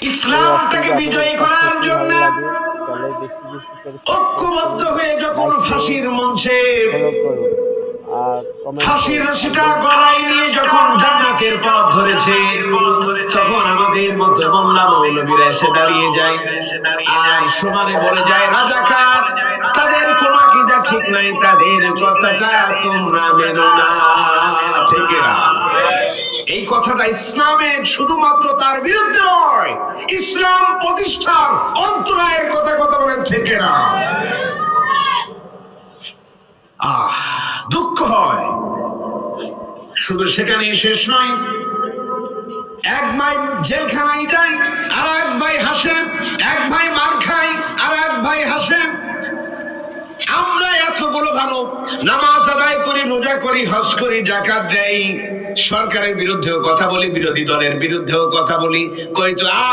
ইসলামটাকে বিজয়ী করার জন্য ঐক্যবদ্ধ হয়ে যখন ফাঁসির মঞ্চে ফাঁসির রশিটা গলায় নিয়ে যখন জান্নাতের পথ ধরেছে তখন আমাদের মধ্যে মোল্লা মৌলবীরা এসে দাঁড়িয়ে যায়। আর সমানে বলে যায় রাজাকার তাদের কোন আকিদা ঠিক নাই তাদের কথাটা তোমরা মেনো না। এই কথাটা ইসলামের শুধুমাত্র তার বিরুদ্ধে নয়, ইসলাম প্রতিষ্ঠার অন্তরায়ের কথা কথা বলেন, ঠিক না আহ, দুঃখ হয়। শুধু সেখানেই শেষ নয়, এক ভাই জেলখানায় যায়, আর এক ভাই হাসে, এক ভাই মার খায়, আর এক ভাই হাসে। আমরা এতগুলো ভালো নামাজ আদায় করি, রোজা করি, হজ করি জাকাত দেই। সরকারের বিরুদ্ধেও কথা বলি বিরোধী দলের বিরুদ্ধেও কথা বলি। কই তো আ